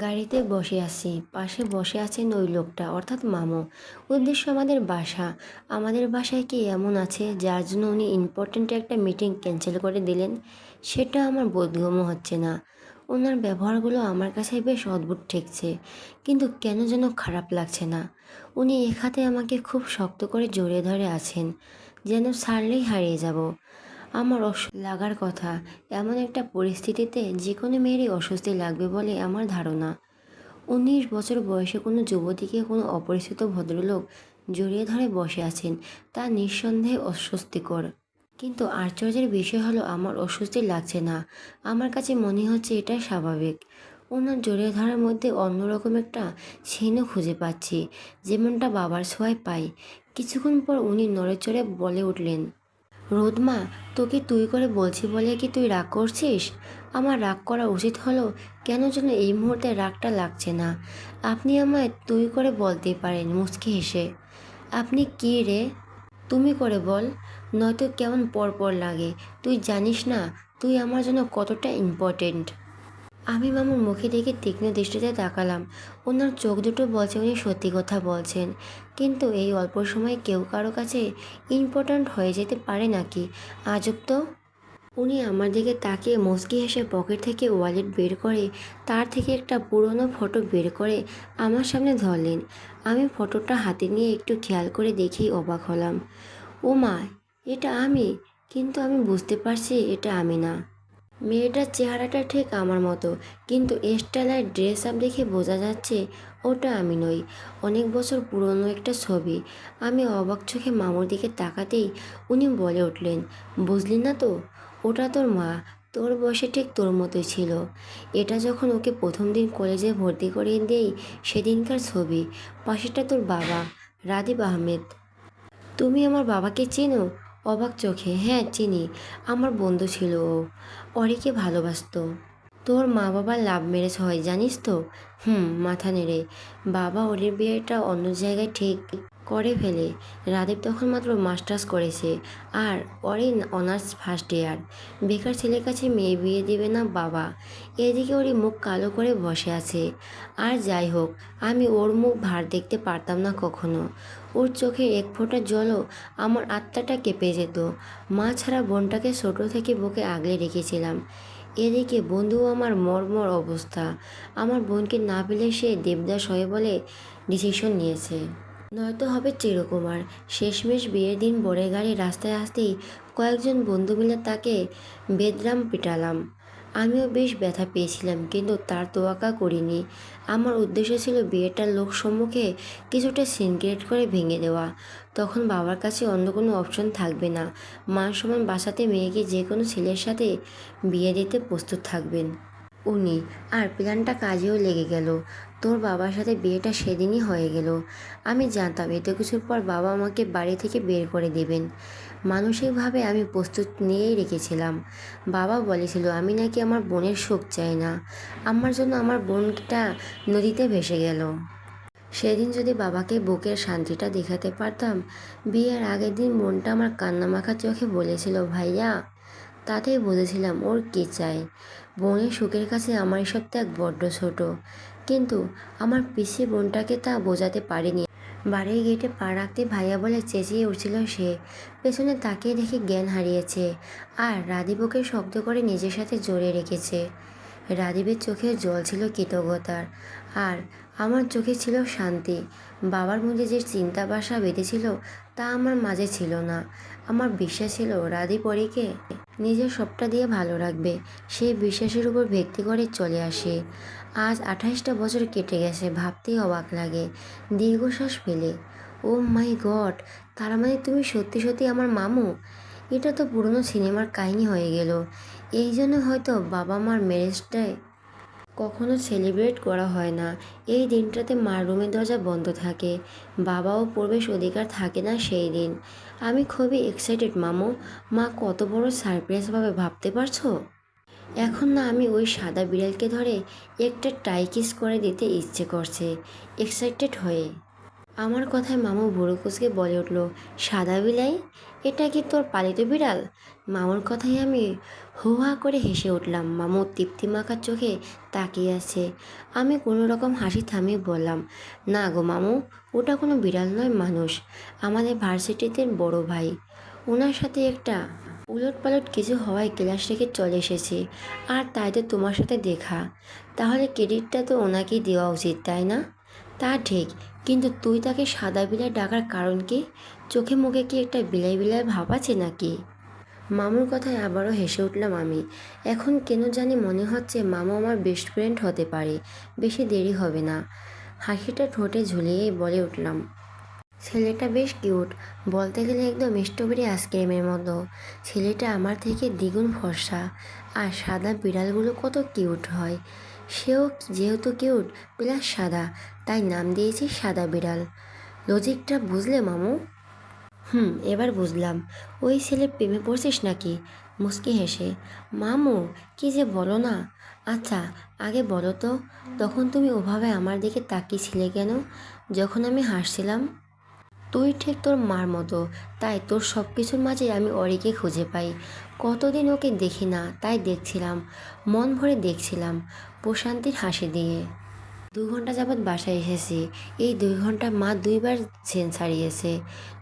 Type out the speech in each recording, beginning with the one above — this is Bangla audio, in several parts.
গাড়িতে বসে আছি, পাশে বসে আছেন ওই লোকটা, অর্থাৎ মামু। উদ্দেশ্য আমাদের বাসা। আমাদের বাসায় কি এমন আছে যার জন্য উনি ইম্পর্ট্যান্ট একটা মিটিং ক্যান্সেল করে দিলেন? সেটা আমার বোধগম্য হচ্ছে না। ওনার ব্যবহারগুলো আমার কাছে বেশ অদ্ভুত ঠেকছে, কিন্তু কেন যেন খারাপ লাগছে না। উনি এক হাতে আমাকে খুব শক্ত করে জড়িয়ে ধরে আছেন, যেন ছাড়লেই হারিয়ে যাব। আমার অস লাগার কথা। এমন একটা পরিস্থিতিতে যে কোনো মেয়েরই অস্বস্তি লাগবে বলে আমার ধারণা। উনিশ বছর বয়সে কোনো যুবতীকে কোনো অপরিচিত ভদ্রলোক জড়িয়ে ধরে বসে আছেন, তা নিঃসন্দেহে অস্বস্তিকর। কিন্তু আশ্চর্যের বিষয় হলো, আমার অস্বস্তি লাগছে না। আমার কাছে মনে হচ্ছে এটা স্বাভাবিক। ওনার জড়িয়ে ধরার মধ্যে অন্যরকম একটা চিহ্ন খুঁজে পাচ্ছি, যেমনটা বাবার ছোঁয়ায় পাই। কিছুক্ষণ পর উনি নড়েচড়ে বলে উঠলেন রোদমা তোকে তুই করে বলছি বলে কি তুই রাগ করছিস? আমার রাগ করা উচিত হলো কেন যেন এই মুহূর্তে রাগটা লাগছে না। আপনি আমায় তুই করে বলতেই পারেন মুচকি হেসে। আপনি কি রে? তুমি করে বল। নয়তো কেমন পরপর লাগে। তুই জানিস না, তুই আমার জন্য কতটা ইম্পর্টেন্ট আমি মামুর মুখে দেখে তীক্ষ্ণ দৃষ্টিতে তাকালাম। ওনার চোখ দুটো বলছে উনি সত্যি কথা বলছেন। কিন্তু এই অল্প সময়ে কেউ কারও কাছে ইম্পর্ট্যান্ট হয়ে যেতে পারে নাকি? আজব তো। উনি আমার দিকে তাকিয়ে মুচকি হেসে পকেট থেকে ওয়ালেট বের করে, তার থেকে একটা পুরনো ফটো বের করে আমার সামনে ধরলেন। আমি ফটোটা হাতে নিয়ে একটু খেয়াল করে দেখেই অবাক হলাম। ও মা এটা আমি? কিন্তু আমি বুঝতে পারছি এটা আমি না। মেয়েটার চেহারাটা ঠিক আমার মতো, কিন্তু স্টাইল আর ড্রেস আপ দেখে বোঝা যাচ্ছে ওটা আমি নই। অনেক বছর পুরনো একটা ছবি। আমি অবাক চোখে মামুর দিকে তাকাতেই উনি বলে উঠলেন, বুঝলি না তো, ওটা তোর মা, তোর বয়সে ঠিক তোর মতোই ছিল। এটা যখন ওকে প্রথম দিন কলেজে ভর্তি করিয়ে দেই, সেদিনকার ছবি পাশেটা তোর বাবা, রাদীপ আহমেদ। তুমি আমার বাবাকে চেনো? অবাক চোখে হ্যাঁ চিনি। আমার বন্ধু ছিল ও। অরিকে ভালোবাসতো। তোর মা বাবার লাভ ম্যারেজ হয়, জানিস তো? হুম, মাথা নেড়ে। বাবা ওরের বিয়েটা অন্য জায়গায় ঠিক করে ফেলে। রাদীপ তখন মাত্র মাস্টার্স করেছে। আর ওরই অনার্স ফার্স্ট ইয়ার বেকার ছেলের কাছে মেয়ে বিয়ে দেবে না বাবা। এদিকে ওরই মুখ কালো করে বসে আছে। আর যাই হোক, আমি ওর মুখ ভার দেখতে পারতাম না কখনো। ওর চোখে এক ফোঁটা জলও আমার আত্মাটা কেঁপে যেত। মা ছাড়া বোনটাকে ছোটো থেকে বুকে আগলে রেখেছিলাম। এদিকে বন্ধু আমার মর্মর অবস্থা। আমার বোনকে না পেলে সে দেবদাস হয়ে বলে ডিসিশন নিয়েছে। নয়তো হবে চিরকুমার। শেষমেশ বিয়ের দিন বরের গাড়ি রাস্তায় আসতেই কয়েকজন বন্ধু মিলে তাকে বেদরাম পিটালাম। আমিও বেশ ব্যথা পেয়েছিলাম, কিন্তু তার তোয়াক্কা করিনি। আমার উদ্দেশ্য ছিল বিয়েটার লোক সম্মুখে কিছুটা সিনক্রেট করে ভেঙে দেওয়া। তখন বাবার কাছে অন্য কোনো অপশন থাকবে না। মান সমান বাসাতে মেয়েকে যে কোনো ছেলের সাথে বিয়ে দিতে প্রস্তুত থাকবেন। উনি, আর প্ল্যানটা কাজেও লেগে গেল। তোর বাবার সাথে বিয়েটা সেদিনই হয়ে গেল। আমি জানতাম এত কিছুর পর বাবা আমাকে বাড়ি থেকে বের করে দেবেন। মানসিকভাবে আমি প্রস্তুত নিয়েই রেখেছিলাম। বাবা বলেছিল, আমি নাকি আমার বোনের সুখ চাই না। আমার জন্য আমার বোনটা নদীতে ভেসে গেল। সেদিন যদি বাবাকে বুকের শান্তিটা দেখাতে পারতাম, বিয়ের আগের দিন মনটা আমার কান্নামাখা চোখে বলেছিল, ভাইয়া। তাতেই বুঝেছিলাম ওর কী চাই? বোনের সুখের কাছে আমার এসব ত্যাগ বড্ড ছোট। কিন্তু আমার পিসি বোনটাকে তা বোঝাতে পারিনি। বাড়ির গেটে পা রাখতে ভাইয়া বলে চেঁচিয়ে উঠছিল সে। পেছনে তাকিয়ে দেখে জ্ঞান হারিয়েছে আর রাদীপকে শক্ত করে নিজের সাথে জড়িয়ে রেখেছে। রাদীপের চোখে জল ছিল কৃতজ্ঞতার আর আমার চোখে ছিল শান্তি। বাবার মধ্যে যে চিন্তা বাসা বেঁধেছিল তা আমার মাঝে ছিল না। আমার বিশ্বাস ছিল রাদীপ অরিকে নিজের সবটা দিয়ে ভালো রাখবে। সেই বিশ্বাসের উপর ভিত্তি করে চলে আসে। আজ আঠাইশটা বছর কেটে গেছে, ভাবতেই অবাক লাগে। দীর্ঘশ্বাস ফেলে। ও মাই গড তার মানে তুমি সত্যি সত্যি আমার মামু? এটা তো পুরনো সিনেমার কাহিনী হয়ে গেল। এই জন্য হয়তো বাবা মার ম্যারেজটায় কখনো সেলিব্রেট করা হয় না। এই দিনটাতে মার রুমের দরজা বন্ধ থাকে। বাবাও প্রবেশ অধিকার থাকে না সেই দিন। আমি খুবই এক্সাইটেড মামু। মা কত বড় সারপ্রাইজ ভাবে ভাবতে পারছ? এখন না আমি ওই সাদা বিড়ালকে ধরে একটা টাই কিস করে দিতে ইচ্ছে করছে এক্সাইটেড হয়ে। আমার কথায় মামু বুড়ো কুচকে বলে উঠল, সাদা বিলাই? এটা কি তোর পালিত বিড়াল? মামুর কথায় আমি হু হা করে হেসে উঠলাম। মামু তৃপ্তি মাখার চোখে তাকিয়ে আছে। আমি কোনো রকম হাসি থামিয়ে বললাম, না গো মামু, ওটা কোনো বিড়াল নয়, মানুষ। আমাদের ভার্সিটিতে বড় ভাই। ওনার সাথে একটা উলট পালট কিছু হওয়ায় ক্লাস থেকে চলে এসেছি। আর তাই তো তোমার সাথে দেখা। তাহলে ক্রেডিটটা তো ওনাকেই দেওয়া উচিত, তাই না? তা ঠিক, কিন্তু তুই তাকে সাদা বিলাই ডাকার কারণ কি? চোখে মুখে কি একটা বিলাই বিলাই ভাব আছে নাকি? মামুর কথায় আবারও হেসে উঠলাম আমি। এখন কেন জানি মনে হচ্ছে মামু আমার বেস্ট ফ্রেন্ড হতে পারে। বেশি দেরি হবে না। হাসিটা ঠোঁটে ঝুলিয়েই বলে উঠলাম। ছেলেটা বেশ কিউট। বলতে গেলে একদম স্ট্রবেরি আইসক্রিমের মতো। ছেলেটা আমার থেকে দ্বিগুণ ফর্সা। আর সাদা বিড়ালগুলো কত কিউট হয়। সেও যেহেতু কিউট, প্লাস সাদা, তাই নাম দিয়েছি সাদা বিড়াল। লজিকটা বুঝলে, মামু? হুম, এবার বুঝলাম। ওই ছেলে প্রেমে পড়ছিস নাকি? মুস্কি হেসে, মামু, কি যে বলো না? আচ্ছা আগে বলো তো, তখন তুমি ওভাবে আমার দিকে তাকিয়েছিলে কেন? যখন আমি হাসছিলাম? তুই ঠিক তোর মার মতো, তাই তোর সব কিছুর মাঝে আমি অরিকে খুঁজে পাই। কতদিন ওকে দেখি না, তাই দেখছিলাম, মন ভরে দেখছিলাম প্রশান্তির হাসি দিয়ে। দু ঘণ্টা যাবৎ বাসায় এসেছি। এই দুই ঘণ্টা মা দুইবার সেন্স হারিয়েছে।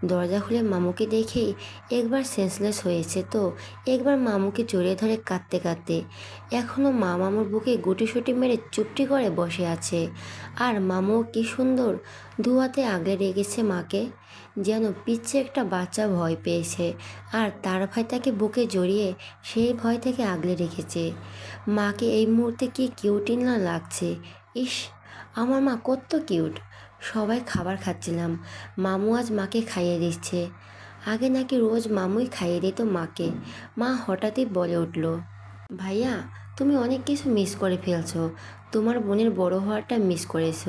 দরজা খুলে মামুকে দেখেই একবার সেন্সলেস হয়েছে তো, একবার মামুকে জড়িয়ে ধরে কাঁদতে কাঁদতে। এখনও মা মামুর বুকে গুটিসুটি মেরে চুপটি করে বসে আছে। আর মামু কি সুন্দর দুহাতে আগলে রেখেছে মাকে, যেন পিচ্ছে একটা বাচ্চা ভয় পেয়েছে। আর তার ভাই তাকে বুকে জড়িয়ে সেই ভয় থেকে আগলে রেখেছে। মাকে এই মুহূর্তে কি কিউটিন না লাগছে? ইস আমার মা কত কিউট। সবাই খাবার খাচ্ছিলাম। মামু আজ মাকে খাইয়ে দিচ্ছে। আগে নাকি রোজ মামুই খাইয়ে দিত মাকে। মা হঠাৎই বলে উঠল, ভাইয়া, তুমি অনেক কিছু মিস করে ফেলছো। তোমার বোনের বড় হওয়াটা মিস করেছ।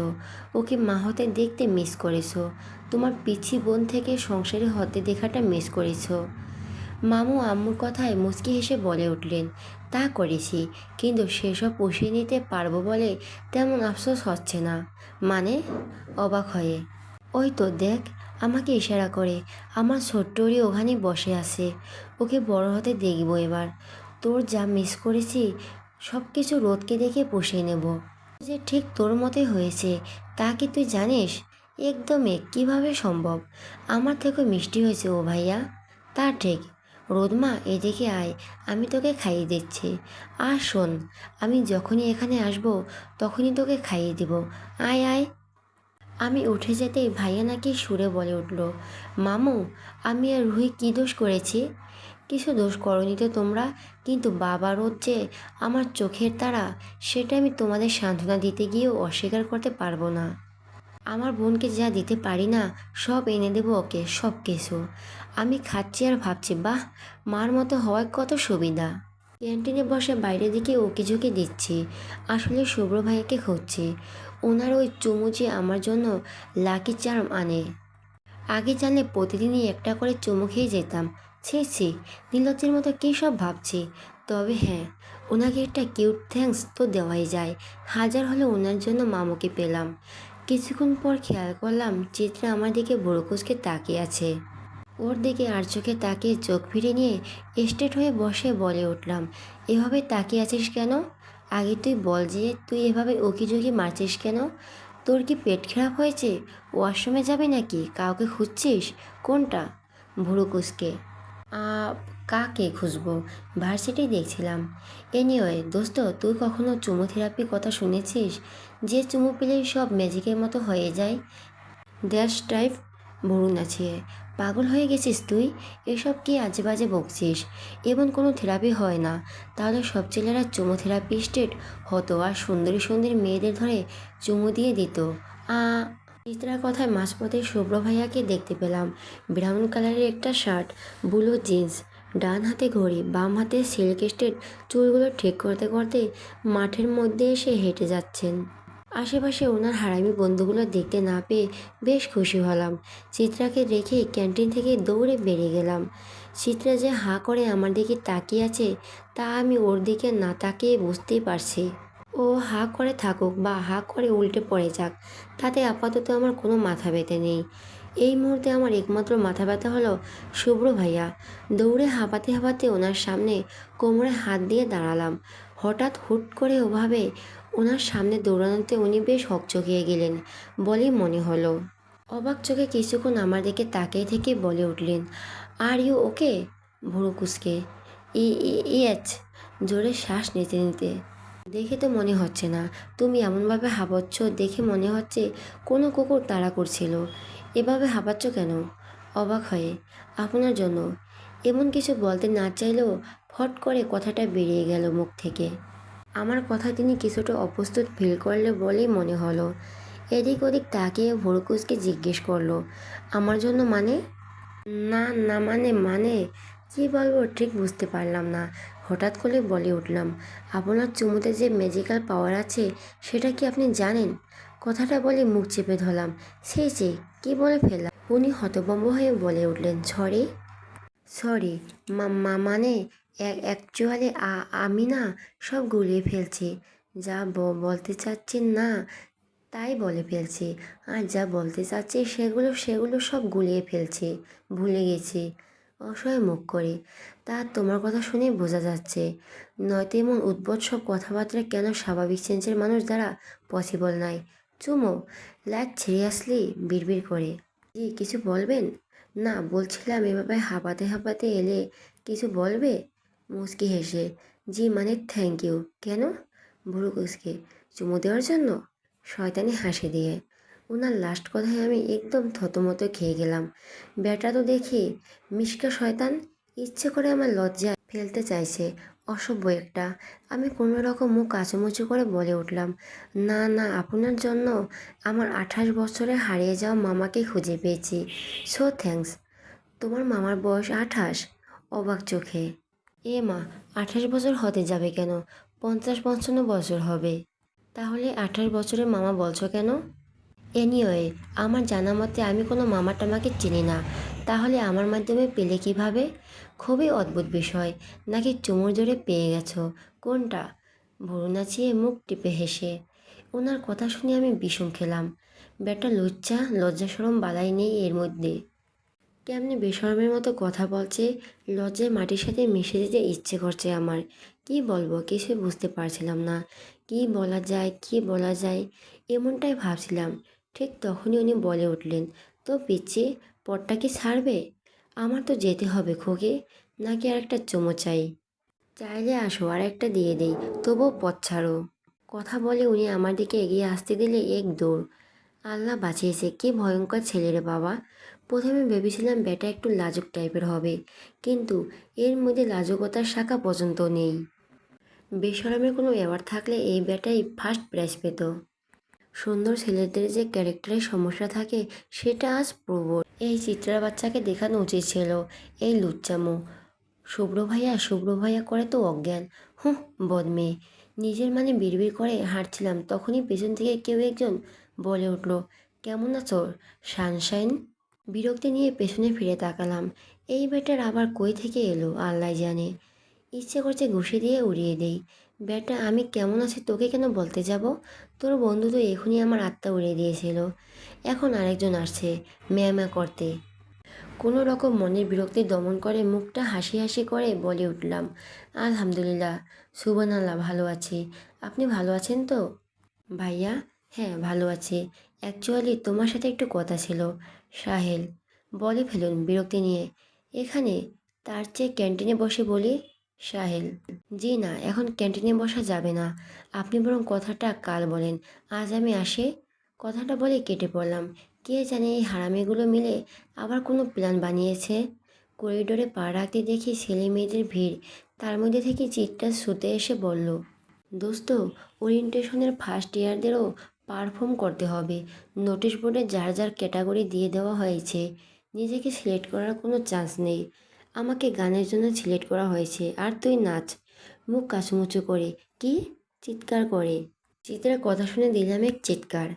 ওকে মা হতে দেখতে মিস করেছ। তোমার পিছি বোন থেকে সংসারে হতে দেখাটা মিস করেছ। মামু আম্মুর কথায় মুচকি হেসে বলে উঠলেন তা করেছি, কিন্তু সেসব পুষিয়ে নিতে পারব বলে তেমন আফসোস হচ্ছে না। মানে? অবাক হয়ে। ওই তো দেখ, আমাকে ইশারা করে, আমার ছোট্টরি ওখানে বসে আছে। ওকে বড় হতে দেখব এবার। তোর যা মিস করেছি সব কিছু রোদকে দেখে পুষিয়ে নেব। যে ঠিক তোর মতোই হয়েছে, তা কি তুই জানিস? একদমই, কীভাবে সম্ভব? আমার থেকে মিষ্টি হয়েছে ও ভাইয়া। তা ঠিক। রোদমা, এদিকে আয়, আমি তোকে খাইয়ে দিচ্ছি। আর শোন, আমি যখনই এখানে আসব, তখনই তোকে খাইয়ে দিব। আয় আয়। আমি উঠে যেতেই ভাইয়া নাকি সুরে বলে উঠল, মামু, আমি আর রুহি কী দোষ করেছি? কিছু দোষ করনি তো তোমরা, কিন্তু বাবা রোদ যে আমার চোখের তারা, সেটা আমি তোমাদের সান্ত্বনা দিতে গিয়েও অস্বীকার করতে পারব না। আমার বোনকে যা দিতে পারি না, সব এনে দেবো ওকে, সব কিছু। আমি খাচ্ছি আর ভাবছি, বাহ, মার মতো হওয়ার কত সুবিধা। ক্যান্টিনে বসে বাইরের দিকে ওকে ঝুঁকে দিচ্ছি। আসলে শুভ্র ভাইকে খুঁজছি। ওনার ওই চুমু যে আমার জন্য লাকি চার্ম আনে। আগে জানলে প্রতিদিনই একটা করে চুমু খেয়ে যেতাম। ছি ছি, নীলজ্জের মতো কী সব ভাবছি? তবে হ্যাঁ ওনাকে একটা কিউট থ্যাঙ্কস তো দেওয়াই যায়। হাজার হলে ওনার জন্য মামুকে পেলাম। কিছুক্ষণ পর খেয়াল করলাম, চিত্রা আমার দিকে বুড়ো কুচকে তাকিয়ে আছে। ওর দিকে আর চোখে তাকিয়ে চোখ ফিরে নিয়ে স্টেট হয়ে বসে বলে উঠলাম এভাবে তাকিয়ে আছিস কেন? আগে তুই বল যে তুই এভাবে ওকিঝুঁকি মারছিস কেন? তোর কি পেট খারাপ হয়েছে? ওয়াশরুমে যাবে নাকি? কাউকে খুঁজছিস? কোনটা? ভুরু কুচকে। আ, কাকে খুঁজবো? ভার্সিটি দেখছিলাম। এনিওয়ে দোস্ত তুই কখনো চুমো থেরাপির কথা শুনেছিস? যে চুমু পেলেই সব ম্যাজিকের মতো হয়ে যায়? ড্যাশ টাইপ ভরুন নাচিয়ে পাগল হয়ে গেছিস তুই? এসব কি আজে বাজে বকছিস? এমন কোনো থেরাপি হয় না। তাহলে সব ছেলেরা চুমো থেরাপিস্টেড হতো আর সুন্দরী সুন্দরী মেয়েদের ধরে চুমু দিয়ে দিত। আ, চিত্রার কথায় মাঝপথে শুভ্র ভাইয়াকে দেখতে পেলাম। ব্রাউন কালারের একটা শার্ট, ব্লু জিন্স, ডান হাতে ঘড়ি, বাম হাতে সিল্ক স্টেট চুলগুলো ঠিক করতে করতে মাঠের মধ্যে এসে হেঁটে যাচ্ছেন। আশেপাশে ওনার হারামি বন্ধুগুলো দেখতে না পেয়ে বেশ খুশি হলাম। চিত্রাকে রেখে ক্যান্টিন থেকে দৌড়ে বেরিয়ে গেলাম। চিত্রা যে হাঁ করে আমার দিকে তাকিয়ে আছে, তা আমি ওর দিকে না তাকিয়ে বুঝতেই পারছি। ও হা করে থাকুক বা হা করে উল্টে পড়ে যাক, তাতে আপাতত আমার কোনো মাথা ব্যথা নেই। এই মুহূর্তে আমার একমাত্র মাথা ব্যথা হলো শুভ্র ভাইয়া। দৌড়ে হাঁপাতে হাঁপাতে ওনার সামনে কোমরে হাত দিয়ে দাঁড়ালাম। হঠাৎ হুট করে ওভাবে ওনার সামনে দৌড়ানোতে উনি বেশ হক হকচকিয়ে গেলেন, বলেই মনে হলো। অবাক চোখে কিছুক্ষণ আমার দিকে তাকিয়ে থেকে বলে উঠলেন, আর ইউ ওকে? ভুরু কুসকে ই, ইয়েচ। জোরে শ্বাস নিতে নিতে। দেখে তো মনে হচ্ছে না, তুমি এমনভাবে হাঁপাচ্ছ দেখে মনে হচ্ছে কোনো কুকুর তাড়া করছিল। এভাবে হাঁপাচ্ছ কেন? অবাক হয়ে। আপনার জন্য। এমন কিছু বলতে না চাইলেও ফট করে কথাটা বেরিয়ে গেল মুখ থেকে। আমার কথা তিনি কিছুটা অপ্রস্তুত ফিল করলে বলেই মনে হলো। এদিক ওদিক তাকিয়ে ভরকুসকে জিজ্ঞেস করল, আমার জন্য মানে? না না মানে মানে? কি বলব ঠিক বুঝতে পারলাম না। হঠাৎ করে বলে উঠলাম, আপনার চুমুতে যে ম্যাজিক্যাল পাওয়ার আছে, সেটা কি আপনি জানেন? কথাটা বলে মুখ চেপে ধরলাম সেই যে, কী বলে ফেললাম? উনি হতভম্ব হয়ে বলে উঠলেন, সরি? সরি? মা মানে? অ্যাকচুয়ালি আমি না সব গুলিয়ে ফেলছি। যা বলতে চাচ্ছি না, তাই বলে ফেলছি। আর যা বলতে চাচ্ছি সেগুলো সেগুলো সব গুলিয়ে ফেলছি। ভুলে গেছি। অসহায় মুখ করে। তা তোমার কথা শুনে বোঝা যাচ্ছে। নয়তো এমন উদ্ভট সব কথাবার্তা কেন স্বাভাবিক চেঞ্জের মানুষ দ্বারা পসিবল নয় চুমো লাইক সিরিয়াসলি বিড়বিড় করে। জি, কিছু বলবেন? না, বলছিলাম এভাবে হাঁপাতে হাঁপাতে এলে কিছু বলবে? মুচকি হেসে, জি মানে থ্যাংক ইউ কেন? বুড়ো কুসকে চুমু দেওয়ার জন্য? শয়তানি হাসি দিয়ে। ওনার লাস্ট কথায় আমি একদম থতমতো খেয়ে গেলাম। ব্যাটা তো দেখি মিশকা শয়তান, ইচ্ছে করে আমার লজ্জা ফেলতে চাইছে, অসভ্য একটা। আমি কোনো রকম মুখ কাচুমুচু করে বলে উঠলাম, না না, আপনার জন্য আমার আঠাশ বছরে হারিয়ে যাওয়া মামাকে খুঁজে পেয়েছি। সো থ্যাঙ্কস তোমার মামার বয়স আঠাশ? অবাক চোখে। এ মা, আঠাশ বছর হতে যাবে কেন? পঞ্চাশ পঞ্চান্ন বছর হবে। তাহলে আঠাশ বছরের মামা বলছো কেন? এনিওয়ে, আমার জানা মতে আমি কোনো মামা টামাকে চিনি না। তাহলে আমার মাধ্যমে পেলে কীভাবে? খুবই অদ্ভুত বিষয়। নাকি চুমুর জোরে পেয়ে গেছো? কোনটা? ভরু নাচিয়ে মুখ টিপে হেসে। ওনার কথা শুনে আমি বিষম খেলাম। বেটা লজ্জা লজ্জা সরম বালাই নেই এর মধ্যে। কেমনি বেশরমের মতো কথা বলছে? লজ্জায় মাটির সাথে মিশে যেতে ইচ্ছে করছে আমার। কি বলব? কিছু বুঝতে পারছিলাম না। কি বলা যায়? কি বলা যায়? এমনটাই ভাবছিলাম। ঠিক তখনই উনি বলে উঠলেন, তো পিচ্ছি পটটা কি ছাড়বে? আমার তো যেতে হবে খোকে। নাকি আর একটা চুমো চাই? চাইলে আসো, আর একটা দিয়ে দেই। তবুও পথ ছাড়ো। কথা বলে উনি আমার দিকে এগিয়ে আসতে দিলে এক দৌড়। আল্লাহ বাঁচিয়েছে। কি ভয়ঙ্কর ছেলে রে বাবা। প্রথমে ভেবেছিলাম ব্যাটা একটু লাজুক টাইপের হবে, কিন্তু এর মধ্যে লাজুকতার শাখা পর্যন্ত নেই। বেসরমের কোনো অ্যাওয়ার্ড থাকলে এই বেটাই ফার্স্ট প্রাইজ পেত। সুন্দর ছেলেদের যে ক্যারেক্টারের সমস্যা থাকে, সেটা আজ প্রবল। এই চিত্রার বাচ্চাকে দেখানো উচিত ছিল, এই লুচ্চামো। শুভ্র ভাইয়া শুভ্র ভাইয়া করে তো অজ্ঞান। হুঁ, বদমে। নিজের মানে বিড়বিড় করে হাঁটছিলাম, তখনই পেছন থেকে কেউ একজন বলে উঠল, কেমন আছো, সানশাইন? বিরক্তি নিয়ে পেছনে ফিরে তাকালাম। এই বেটার আবার কই থেকে এলো, আল্লাহ জানে। ইচ্ছে করছে ঘুষি দিয়ে উড়িয়ে দেই। বেটা আমি কেমন আছি, তোকে কেন বলতে যাব? তোর বন্ধু তো এখনই আমার আত্মা উড়িয়ে দিয়েছিল। এখন আরেকজন আসছে, ম্যা ম্যা করতে। কোনো রকম মনের বিরক্তি দমন করে মুখটা হাসি হাসি করে বলে উঠলাম, আলহামদুলিল্লাহ সুবান আল্লাহ ভালো আছি। আপনি ভালো আছেন তো? ভাইয়া হ্যাঁ ভালো আছি। অ্যাকচুয়ালি তোমার সাথে একটু কথা ছিল। সাহেল, বলে ফেলুন বিরক্তি নিয়ে। এখানে তার চেয়ে ক্যান্টিনে বসে বলি, সাহেল, জি না, এখন ক্যান্টিনে বসা যাবে না। আপনি বরং কথাটা কাল বলেন, আজ আমি আসে। কথাটা বলে কেটে পড়লাম। কে জানে এই হারামিগুলো মিলে আবার কোনো প্ল্যান বানিয়েছে? করিডোরে পা রাখতে দেখি ছেলে মেয়েদের ভিড়। তার মধ্যে থেকে চিৎটা শুতে এসে বলল, দোস্ত, ওরিয়েন্টেশনের ফার্স্ট ইয়ারদেরও পারফর্ম করতে হবে। নোটিশ বোর্ডে যার যার ক্যাটাগরি দিয়ে দেওয়া হয়েছে, নিজেকে সিলেক্ট করার কোনো চান্স নেই। আমাকে গানের জন্য সিলেক্ট করা হয়েছে, আর তুই নাচ। মুখ কাচুমুচু করে, কি? চিৎকার করে। চিত্রার কথা শুনে দিলাম এক চিৎকার।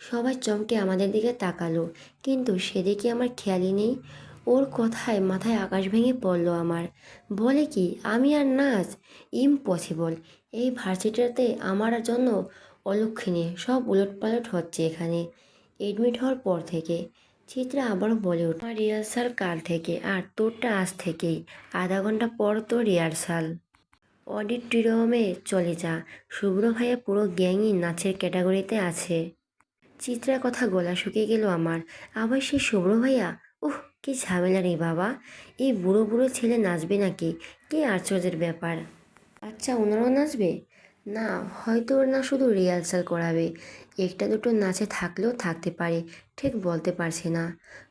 সবাই চমকে আমাদের দিকে তাকালো, কিন্তু সেদিকে আমার খেয়ালই নেই। ওর কথায় মাথায় আকাশ ভেঙে পড়ল আমার। বলে কি, আমি আর নাচ? ইম্পসিবল এই ভার্সিটিতে আমার জন্য অলক্ষিণী সব উলটপালট হচ্ছে এখানে। এডমিট হওয়ার পর থেকে চিত্রা আবারও বলে উঠ রিহার্সাল কাল থেকে আর তোরটা আজ থেকেই। আধা ঘণ্টা পর তো রিহার্সাল অডিটোরিয়ামে চলে যা। শুভ্র ভাইয়া পুরো গ্যাংই নাচের ক্যাটাগরিতে আছে। চিত্রার কথা গলা শুকিয়ে গেল আমার। আবার সেই শুভ্র ভাইয়া? উহ, কি ঝামেলা রে বাবা। এই বুড়ো বুড়ো ছেলে নাচবে নাকি? কি আশ্চর্যের ব্যাপার? আচ্ছা ওনারাও নাচবে? না, হয়তো ওর না শুধু রিহার্সাল করাবে। একটা দুটো নাচে থাকলেও থাকতে পারে, ঠিক বলতে পারছি না।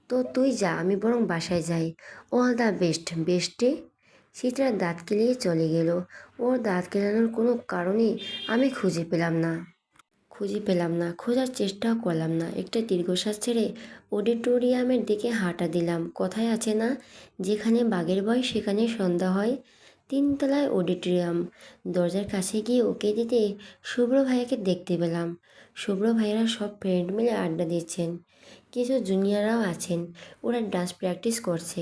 তো তুই যা, আমি বরং বাসায় যাই। অল দ্য বেস্ট বেস্টে চিত্রার দাঁত কেলিয়ে চলে গেল। ওর দাঁত কেলানোর কোনো কারণই আমি খুঁজে পেলাম না। খুঁজে পেলাম না, খোঁজার চেষ্টাও করলাম না। একটা দীর্ঘশ্বাস ছেড়ে অডিটোরিয়ামের দিকে হাঁটা দিলাম। কথায় আছে না, যেখানে বাঘের ভয়, সেখানে সন্ধ্যা হয়। তিনতলায় অডিটোরিয়াম। দরজার কাছে গিয়ে ওকে দিতে শুভ্র ভাইয়াকে দেখতে পেলাম। শুভ্র ভাইয়ারা সব ফ্রেন্ড মিলে আড্ডা দিচ্ছেন। কিছু জুনিয়ররাও আছেন। ওরা ডান্স প্র্যাকটিস করছে।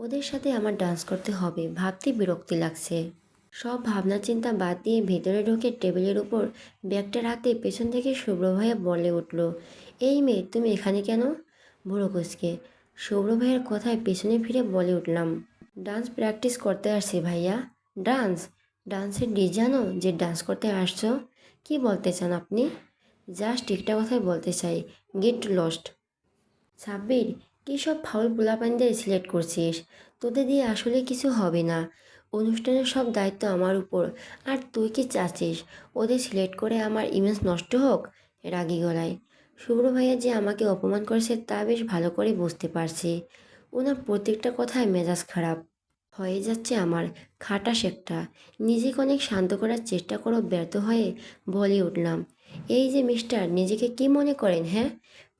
ওদের সাথে আমার ডান্স করতে হবে, ভাবতে বিরক্তি লাগছে। সব ভাবনা চিন্তা বাদ দিয়ে ভেতরে ঢুকে টেবিলের উপর ব্যাগটা রাখতে পেছন থেকে শুভ্র ভাইয়া বলে উঠল, এই মেয়ে, তুমি এখানে কেন? বুড়ো কুচকে। শুভ্র ভাইয়ের কথায় পেছনে ফিরে বলে উঠলাম ডান্স প্র্যাকটিস করতে আসছি ভাইয়া। ডান্স? ডান্সের ডি জানো যে ডান্স করতে আসছো, কি বলতে চান আপনি? জাস্ট একটা কথাই বলতে চাই, গেট লস্ট। সাব্বির, কী সব ফাউল পোলাপানদের সিলেক্ট করছিস? তোদের দিয়ে আসলে কিছু হবে না। অনুষ্ঠানের সব দায়িত্ব আমার উপর। আর তুই কি চাচ্ছিস? ওদের সিলেক্ট করে আমার ইমেজ নষ্ট হোক? রাগি গলায়। শুভ্র ভাইয়া যে আমাকে অপমান করেছে তা বেশ ভালো করে বুঝতে পারছি। ওনার প্রত্যেকটা কথায় মেজাজ খারাপ। হয়ে যাচ্ছে আমার। খাটাস একটা। নিজেকে অনেক শান্ত করার চেষ্টা করো, ব্যর্থ হয়ে বলে উঠলাম। এই যে মিস্টার, নিজেকে কি মনে করেন হ্যাঁ?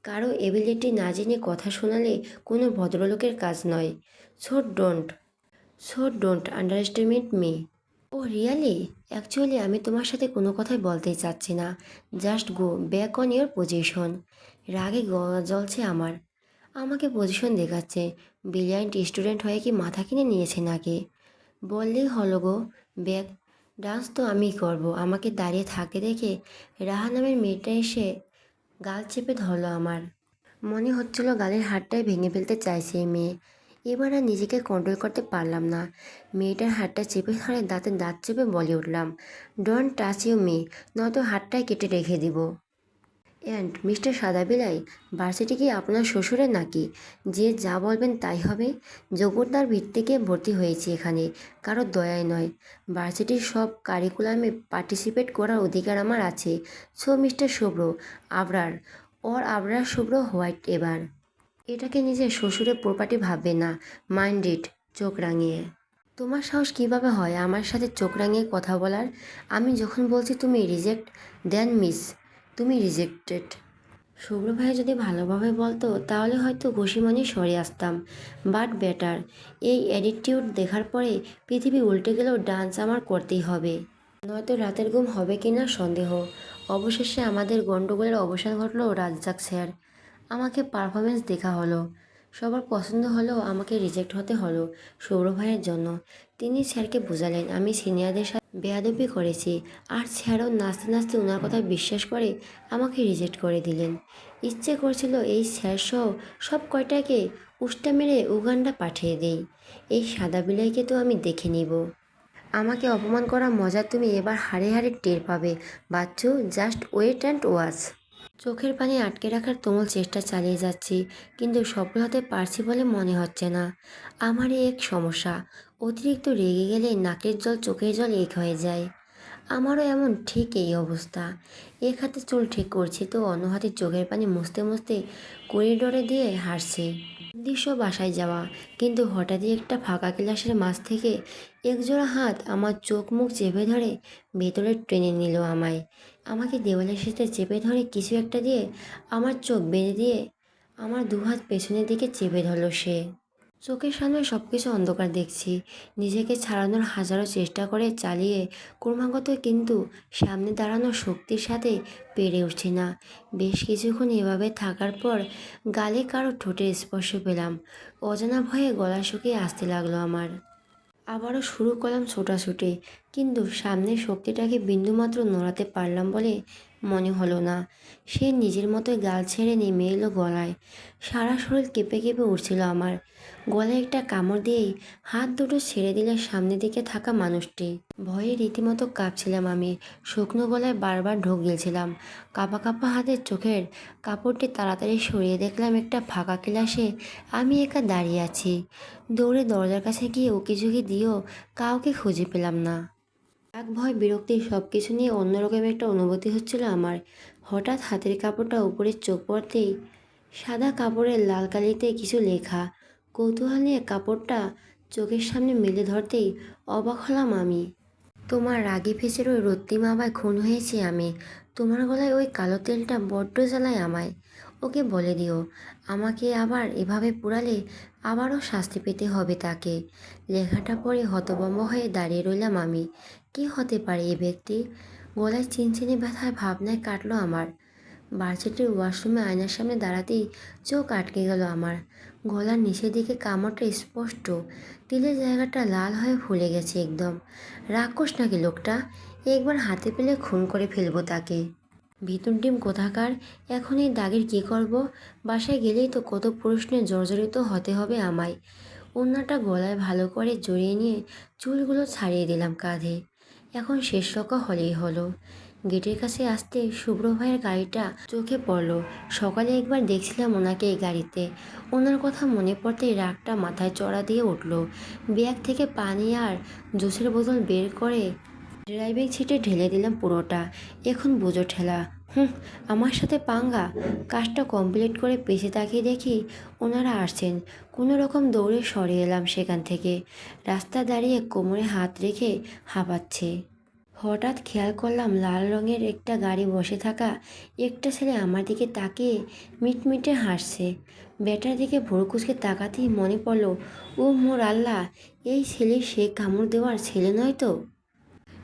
কারও এবিলিটি না জেনে কথা শোনালে কোনো ভদ্রলোকের কাজ নয়। So don't. So don't underestimate me. Oh, really? Actually আমি তোমার সাথে কোনো কথাই বলতে চাচ্ছি না। Just go back on your position. রাগে জ্বলছে আমার। আমাকে পজিশন দেখাচ্ছে। ব্রিলিয়ান্ট স্টুডেন্ট হয়ে কি মাথা কিনে নিয়েছে নাকি? বললেই হলো গো ব্যাগ ডান্স তো আমিই করব। আমাকে দাঁড়িয়ে থাকতে দেখে রাহা নামের মেয়েটা এসে গাল চেপে ধরলো আমার। মনে হচ্ছিল গালের হাতটাই ভেঙে ফেলতে চাইছে এই মেয়ে। এবার আর নিজেকে কন্ট্রোল করতে পারলাম না। মেয়েটার হাতটা চেপে ধরে দাঁতে দাঁত চেপে বলে উঠলাম ডোন্ট টাচ ইউ মি নয়তো হাতটাই কেটে রেখে দিব। অ্যান্ড মিস্টার সাদাবিলাই ভার্সিটি কি আপনার শ্বশুরের নাকি? যে যা বলবেন তাই হবে। যোগ্যতার ভিত্তিকে ভর্তি হয়েছি এখানে, কারও দয়ায় নয়। ভার্সিটির সব কারিকুলামে পার্টিসিপেট করার অধিকার আমার আছে। সো মিস্টার শুভ্র, আবরার ওর আবরার শুভ্র হোয়াইট এবার। এটাকে নিজের শ্বশুরের প্রপার্টি ভাববে না মাইন্ড ইট চোখ রাঙিয়ে। তোমার সাহস কীভাবে হয় আমার সাথে চোখ রাঙিয়ে কথা বলার? আমি যখন বলছি তুমি রিজেক্ট দেন মিস তুমি রিজেক্টেড শুভ্র ভাই যদি ভালোভাবে বলতো, তাহলে হয়তো ঘুষিমনি সরে আসতাম। বাট বেটার এই অ্যাটিটিউড দেখার পরে পৃথিবী উল্টে গেলেও ডান্স আমার করতেই হবে। নয়তো রাতের ঘুম হবে কি না সন্দেহ। অবশেষে আমাদের গণ্ডগোলের অবসান ঘটলো রাজ্জাক স্যার। আমাকে পারফরমেন্স দেখা হলো। সবার পছন্দ হলেও আমাকে রিজেক্ট হতে হলো সৌর ভাইয়ের জন্য। তিনি স্যারকে বোঝালেন, আমি সিনিয়রদের সাথে বেয়াদবি করেছি আর স্যারও নাচতে নাচতে ওনার কথা বিশ্বাস করে আমাকে রিজেক্ট করে দিলেন। ইচ্ছে করছিল এই স্যার সহ সব কয়টাকে উষ্টা মেরে উগান্ডা পাঠিয়ে দেই। এই সাদা বিলাইকে তো আমি দেখে নিব। আমাকে অপমান করা মজা তুমি এবার হারে হাড়ে টের পাবে। Bachchu just wait and watch চোখের পানি আটকে রাখার তুমুল চেষ্টা চালিয়ে যাচ্ছি, কিন্তু সফল হতে পারছি বলে মনে হচ্ছে না। আমারই এক সমস্যা অতিরিক্ত রেগে গেলে নাকের জল চোখের জল এক হয়ে যায়। আমারও এমন ঠিক এই অবস্থা। এক হাতে চুল ঠিক করছি তো অন্য হাতে চোখের পানি মুছতে মুছতে করিডোরে দিয়ে হাসছি উদ্দেশ্য বাসায় যাওয়া। কিন্তু হঠাৎই একটা ফাঁকা ক্লাসের মাঝ থেকে একজোড়া হাত আমার চোখ মুখ চেপে ধরে ভেতরে টেনে নিল আমায়। আমাকে দেওয়ালের সাথে চেপে ধরে কিছু একটা দিয়ে আমার চোখ বেঁধে দিয়ে আমার দুহাত পেছনের দিকে চেপে ধরলো সে। চোখের সামনে সব কিছু অন্ধকার দেখছি। নিজেকে ছাড়ানোর হাজারো চেষ্টা করে চালিয়ে ক্রমাগত কিন্তু সামনে দাঁড়ানোর শক্তির সাথে পেরে উঠছি না। বেশ কিছুক্ষণ এভাবে থাকার পর গালে কারও ঠোঁটের স্পর্শ পেলাম। অজানা ভয়ে গলা শুকিয়ে আসতে লাগল আমার। আবারও শুরু করলাম ছোটাছুটি, কিন্তু সামনের শক্তিটাকে বিন্দুমাত্র নড়াতে পারলাম বলে মনে হলো না। সে নিজের মতোই গাল ছেড়ে নেমে এলো গলায়। সারা শরীর কেঁপে কেঁপে উঠছিল আমার। গলায় একটা কামড় দিয়েই হাত দুটো ছেড়ে দিলে সামনের দিকে থাকা মানুষটি। ভয়ে রীতিমতো কাঁপছিলাম আমি। শুকনো গলায় বারবার ঢোক গিয়েছিলাম কাপা কাপা হাতের চোখের কাপড়টি তাড়াতাড়ি সরিয়ে দেখলাম একটা ফাঁকা ক্লাসে আমি একা দাঁড়িয়ে আছি। দৌড়ে দরজার কাছে গিয়ে উকিঝুঁকি দিয়েও কাউকে খুঁজে পেলাম না। এক ভয়, বিরক্তি সব কিছু নিয়ে অন্যরকম একটা অনুভূতি হচ্ছিল আমার। হঠাৎ হাতের কাপড়টা উপরে চোখ পড়তেই সাদা কাপড়ের লাল কালিতে কিছু লেখা। কৌতূহল নিয়ে কাপড়টা চোখের সামনে মেলে ধরতেই অবাক হলাম আমি। তোমার রাগি ফেসের ওই রত্তিম আমায় খুন হয়েছি আমি। তোমার গলায় ওই কালো তেলটা বড্ড জ্বালায় আমায়। ওকে বলে দিও। আমাকে আবার এভাবে পুরালে আবারও শাস্তি পেতে হবে তাকে। লেখাটা পড়ে হতভম্ব হয়ে দাঁড়িয়ে রইলাম আমি। কি হতে পারে এই ব্যক্তি? গলায় চিনচিনি ব্যথায় ভাবনায় কাটলো আমার। ভার্সিটির ওয়াশরুমে আয়নার সামনে দাঁড়াতেই চোখ আটকে গেল আমার। গলার নিচের দিকে কামড়টা স্পষ্ট। তিলের জায়গাটা লাল হয়ে ফুলে গেছে একদম। রাক্ষস নাকি লোকটা? একবার হাতে পেলে খুন করে ফেলব তাকে। ভিতর ডিম কোথাকার? এখন এই দাগের কী করব? বাসায় গেলেই তো কত প্রশ্নে জর্জরিত হতে হবে আমায়। অন্যটা গলায় ভালো করে জড়িয়ে নিয়ে চুলগুলো ছাড়িয়ে দিলাম কাঁধে। এখন শেষ রক্ষা হলেই হলো। গেটের কাছে আসতে শুভ্র ভাইয়ের গাড়িটা চোখে পড়ল। সকালে একবার দেখছিলাম ওনাকে এই গাড়িতে। ওনার কথা মনে পড়তেই রাগটা মাথায় চড়া দিয়ে উঠল। ব্যাগ থেকে পানি আর জুসের বোতল বের করে ড্রাইভিং সিটে ঢেলে দিলাম পুরোটা। এখন বুঝো ঠেলা হুম, আমার সাথে পাঙ্গা কাজটা কমপ্লিট করে পেছে তাকিয়ে দেখি ওনারা আসছেন। কোনো রকম দৌড়ে সরে এলাম সেখান থেকে। রাস্তা দাঁড়িয়ে কোমরে হাত রেখে হাঁপাচ্ছে। হঠাৎ খেয়াল করলাম লাল রঙের একটা গাড়ি বসে থাকা একটা ছেলে আমার দিকে তাকিয়ে মিটমিটে হাসছে। বেটার দিকে ভোর কুচকে তাকাতেই মনে পড়ল ও মোর আল্লাহ, এই ছেলে সে কামড় দেওয়ার ছেলে নয় তো?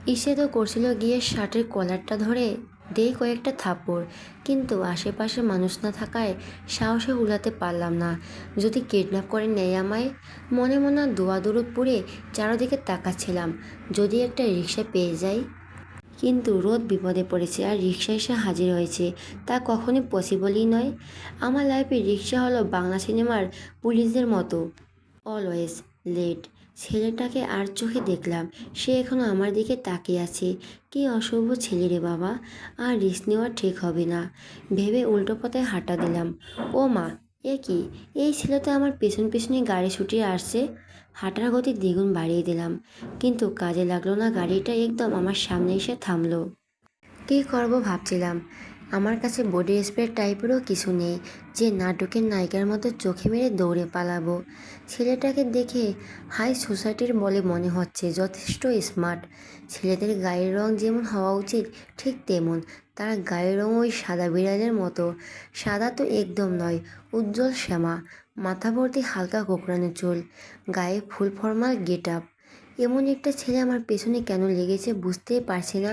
ইসে তো করছিল গিয়ে শার্টের কলারটা ধরে দেই কয়েকটা থাপ্পড়, কিন্তু আশেপাশে মানুষ না থাকায় সাহসে উলাতে পারলাম না। যদি কিডন্যাপ করে নেয় আমায়, মনে মনে দোয়া দূরত পড়ে চারদিকে তাকাচ্ছিলাম, যদি একটা রিক্সা পেয়ে যাই। কিন্তু রোদ বিপদে পড়েছে আর রিক্সা এসে হাজির হয়েছে, তা কখনই পসিবলই নয়। আমার লাইফে রিক্সা হলো বাংলা সিনেমার পুলিশদের মতো। অলওয়েজ লেট ছেলেটাকে আর চোখে দেখলাম। সে এখনও আমার দিকে তাকিয়ে আছে। কি অসভ্য ছেলে রে বাবা, আর রিস্ক নেওয়া ঠিক হবে না। ভেবে উল্টো পথে হাঁটা দিলাম। ও মা, এ কি? এই ছেলে তো আমার পেছন পেছনে গাড়ি ছুটিয়ে আসছে? হাঁটার গতি দ্বিগুণ বাড়িয়ে দিলাম। কিন্তু কাজে লাগল না, গাড়িটা একদম আমার সামনে এসে থামলো। কী করব ভাবছিলাম। আমার কাছে বডি স্প্রে টাইপেরও কিছু নেই, যে নাটকের নায়িকার মতো চোখে মেরে দৌড়ে পালাবো। ছেলেটাকে দেখে হাই সোসাইটির বলে মনে হচ্ছে যথেষ্ট স্মার্ট ছেলেদের গায়ের রং যেমন হওয়া উচিত, ঠিক তেমন তার গায়ের রং ওই সাদা বিড়ালের মতো। সাদা তো একদম নয়, উজ্জ্বল শ্যামা, মাথা ভর্তি হালকা কোকড়ানো চুল, গায়ে ফুল ফর্মাল গেট আপ এমন একটা ছেলে আমার পেছনে কেন লেগেছে বুঝতেই পারছি না।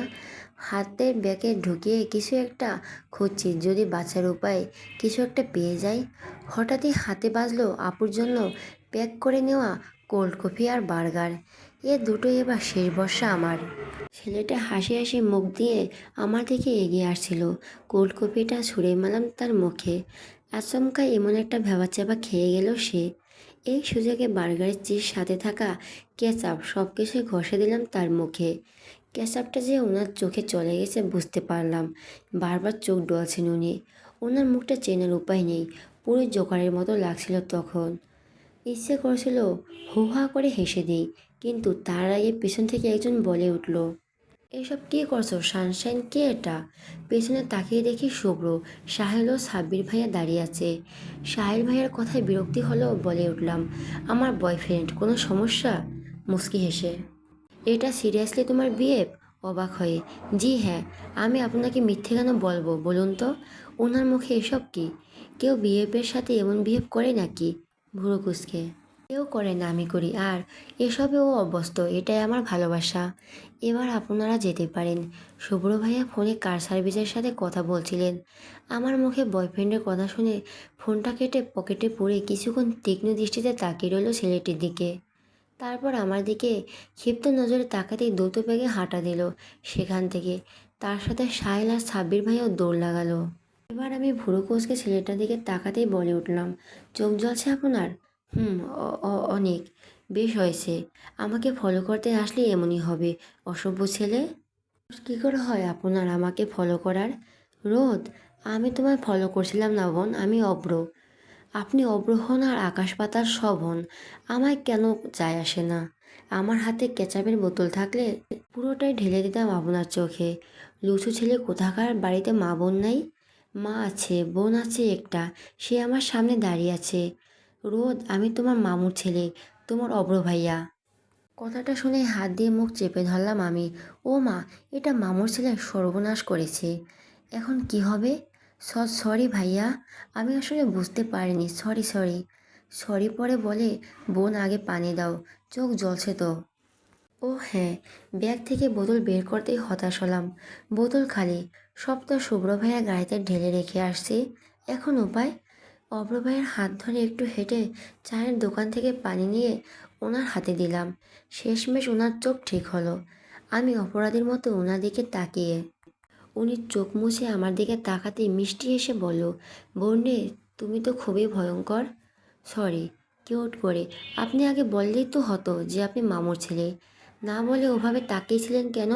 হাতের ব্যাগে ঢুকিয়ে কিছু একটা খুঁজছি, যদি বাঁচার উপায় কিছু একটা পেয়ে যাই। হঠাৎই হাতে বাজলো আপুর জন্য প্যাক করে নেওয়া কোল্ড কফি আর বার্গার। এ দুটোই এবার শেষ বর্ষা আমার। ছেলেটা হাসি হাসি মুখ দিয়ে আমার দিকে এগিয়ে আসছিল। কোল্ড কফিটা ছুঁড়ে মারলাম তার মুখে। আচমকা এমন একটা ভেবাচাপা খেয়ে গেল সে। এই সুযোগে বার্গারের চিজ সাথে থাকা কেচাপ সব কিছুই ঘষে দিলাম তার মুখে। কেচাপটা যে ওনার চোখে চলে গেছে বুঝতে পারলাম। বারবার চোখ ডলছেন উনি। ওনার মুখটা চেনার উপায় নেই। পুরো জোকারের মতো লাগছিল তখন। ইচ্ছে করছিল হুহা করে হেসে দিই, কিন্তু তার আগে পেছন থেকে একজন বলে উঠল, এসব কী করছ? সানশাইন কে এটা? পেছনে তাকিয়ে দেখি শুভ্র, সাহেল ও সাব্বির ভাইয়া দাঁড়িয়ে আছে। সাহেল ভাইয়ার কথায় বিরক্তি হলেও বলে উঠলাম, আমার বয়ফ্রেন্ড কোনো সমস্যা? মুস্কি হেসে। এটা সিরিয়াসলি তোমার বিয়ে? অবাক হয়ে। জি হ্যাঁ আমি আপনাকে মিথ্যে কেন বলব বলুন তো? ওনার মুখে এসব কি? কেউ বিএফের সাথে এমন বিহেভ করে নাকি? ভুরো কুসকে কেউ করে না আমি করি, আর এসবে ও অভ্যস্ত, এটাই আমার ভালোবাসা। এবার আপনারা যেতে পারেন। শুভ্র ভাইয়া ফোনে কার সার্ভিসের সাথে কথা বলছিলেন? আমার মুখে বয়ফ্রেন্ডের কথা শুনে ফোনটা কেটে পকেটে পুরে কিছুক্ষণ তীক্ষ্ণ দৃষ্টিতে তাকিয়ে রইল ছেলেটির দিকে। তারপর আমার দিকে ক্ষিপ্ত নজরে তাকাতেই দ্রুত বেগে হাঁটা দিল। সেখান থেকে তার সাথে সাহেল আর সাব্বির ভাইও দৌড় লাগালো। এবার আমি ভুরু কোচকে ছেলেটার দিকে তাকাতেই বলে উঠলাম, চোখ জ্বলছে আপনার? হুম অনেক। বেশ হয়েছে। আমাকে ফলো করতে আসলে এমনই হবে। অসভ্য ছেলে? কী করে হয় আপনার আমাকে ফলো করার? রোদ, আমি তোমায় ফলো করছিলাম না বোন, আমি অব্র। আপনি অব্র হন আর আকাশ পাতাল সব হন আমায় কেন যায় আসে না? আমার হাতে কেচাপের বোতল থাকলে পুরোটাই ঢেলে দিতাম আপনার চোখে। লুচু ছেলে কোথাকার বাড়িতে মা বোন নাই? মা আছে, বোন আছে একটা, সে আমার সামনে দাঁড়িয়ে আছে। রোদ, আমি তোমার মামুর ছেলে, তোমার অব্র ভাইয়া। কথাটা শুনে হাত দিয়ে মুখ চেপে ধরলাম আমি। ও মা, এটা মামুর ছেলে সর্বনাশ করেছে। এখন কি হবে? সরি ভাইয়া। আমি আসলে বুঝতে পারিনি, সরি সরি। সরি পরে বলে, বোন, আগে পানি দাও, চোখ জ্বলছে তো। ও হ্যাঁ ব্যাগ থেকে বোতল বের করতেই হতাশ হলাম। বোতল খালি সব তো শুভ্র ভাইয়া গাড়িতে ঢেলে রেখে আসছে। এখন উপায়? অভ্র ভাইয়ের হাত ধরে একটু হেঁটে চায়ের দোকান থেকে পানি নিয়ে ওনার হাতে দিলাম। শেষমেশ ওনার চোখ ঠিক হলো। আমি অপরাধীর মতো ওনার দিকে তাকিয়ে উনি চোখ মুছে আমার দিকে তাকাতেই মিষ্টি এসে বলল বন্ডে তুমি তো খুবই ভয়ঙ্কর। সরি, কিউট করে। আপনি আগে বললেই তো হতো যে আপনি মামুর ছেলে। না বলে ওভাবে তাকিয়েছিলেন কেন?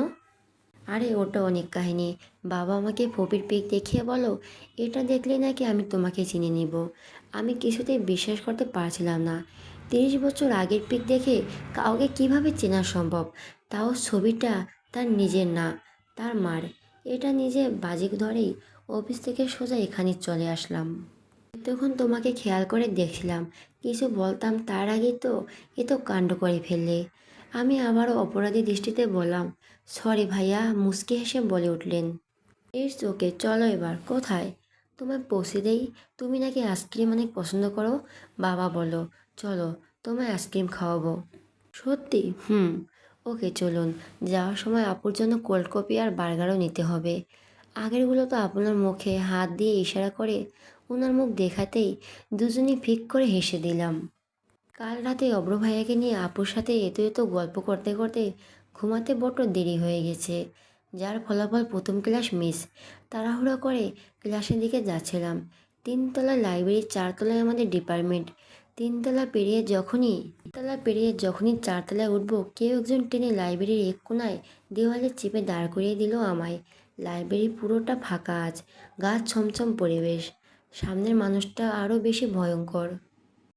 আরে, ওটা অনেক কাহিনী। বাবা আমাকে ফপির পিক দেখিয়ে বলো এটা দেখলে নাকি আমি তোমাকে চিনে নিব। আমি কিছুতেই বিশ্বাস করতে পারছিলাম না। তিরিশ বছর আগের পিক দেখে কাউকে কীভাবে চেনা সম্ভব? তাও ছবিটা তার নিজের না, তার মার। এটা নিজে বাজিক ধরেই অফিস থেকে সোজা এখানে চলে আসলাম। তখন তোমাকে খেয়াল করে দেখছিলাম কিছু বলতাম তার আগে তো এ তো কাণ্ড করে ফেললে। আমি আবারও অপরাধী দৃষ্টিতে বললাম, সরি ভাইয়া, মুচকি হেসে বলে উঠলেন। এর চোখে, চলো এবার, কোথায়? তোমায় পৌঁছে দেই? তুমি নাকি আইসক্রিম অনেক পছন্দ করো? বাবা বলো চলো, তোমায় আইসক্রিম খাওয়াবো। সত্যি? হুম। ওকে, চলুন। যাওয়ার সময় আপুর জন্য কোল্ড কফি আর বার্গারও নিতে হবে। আগেরগুলো তো আপনার মুখে হাত দিয়ে ইশারা করে ওনার মুখ দেখাতেই দুজনেই ফিক করে হেসে দিলাম। কাল রাতে অব্র ভাইয়াকে নিয়ে আপুর সাথে এত এত গল্প করতে করতে ঘুমাতে বড্ড দেরি হয়ে গেছে, যার ফলাফল প্রথম ক্লাস মিস। তাড়াহুড়ো করে ক্লাসের দিকে যাচ্ছিলাম। তিনতলা লাইব্রেরি চারতলায় আমাদের ডিপার্টমেন্ট তিনতলা পেরিয়ে যখনই, তিনতলা পেরিয়ে যখনই চারতলায় উঠব, কেউ একজন টেনে লাইব্রেরির এক কোনায় দেওয়ালে চেপে দাঁড় করিয়ে দিল আমায়। লাইব্রেরি পুরোটা ফাঁকা আজ গাছ ছমছম পরিবেশ। সামনের মানুষটা আরও বেশি ভয়ঙ্কর।